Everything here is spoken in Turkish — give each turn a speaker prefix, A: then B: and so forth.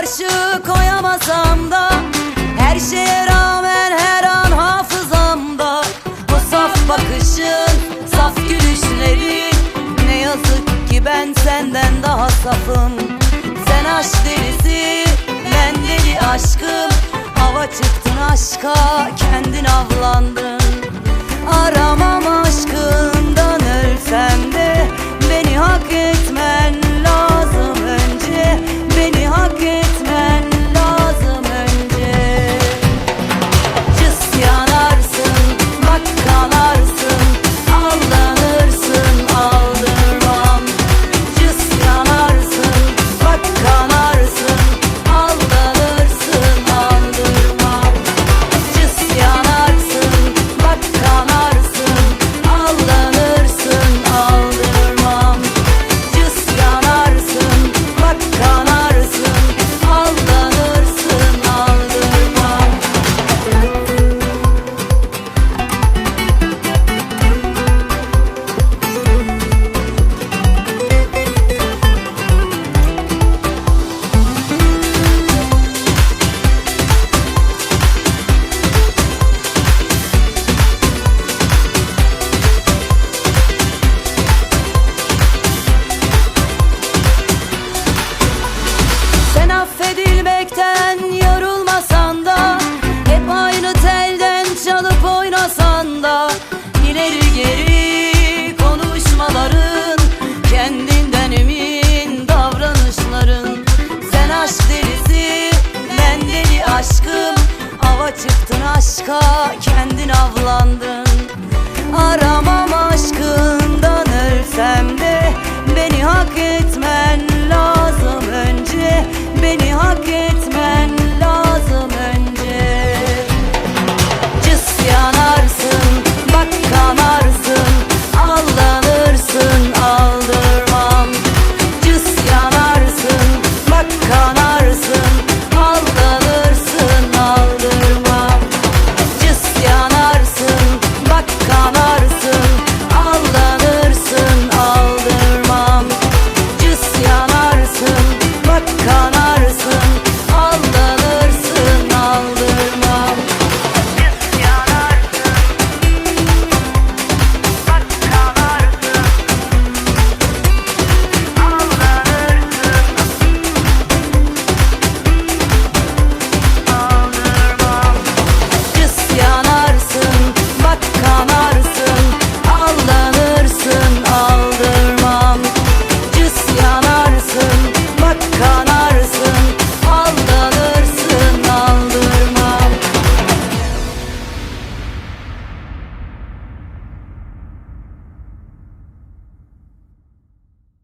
A: karşı koyamasam da Her şeye rağmen her an hafızamda. O saf bakışın, saf gülüşlerin Ne yazık ki ben senden daha safım. aşkım. Hava çıktın aşka kendin avlandın. Aramam aşkından ölsem de Beni hak etmen lazım. Önce Beni hak et